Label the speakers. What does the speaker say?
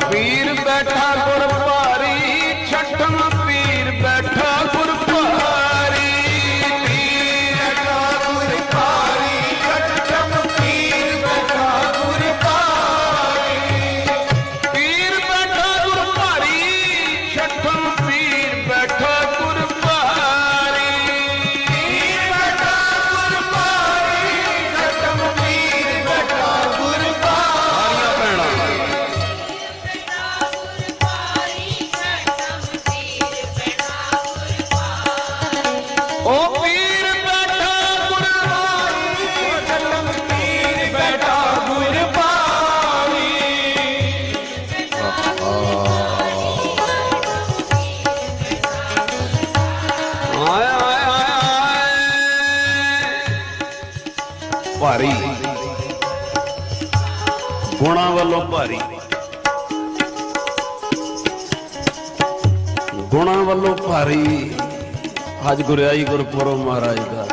Speaker 1: ਪੀਰ ਉਹ ਪੀਰ ਬੈਠਾ ਗੁਰਬਾਣੀ। ਛੱਡਮ ਪੀਰ ਬੈਠਾ ਗੁਰਬਾਣੀ। ਆਏ ਆਏ ਆਏ। ਭਾਰੀ। ਗੁਣਾ ਵੱਲੋਂ ਭਾਰੀ। ਗੁਣਾ ਵੱਲੋਂ ਭਾਰੀ। ਅੱਜ ਗੁਰਿਆਈ ਗੁਰਪੁਰਬ ਮਹਾਰਾਜ ਦਾ।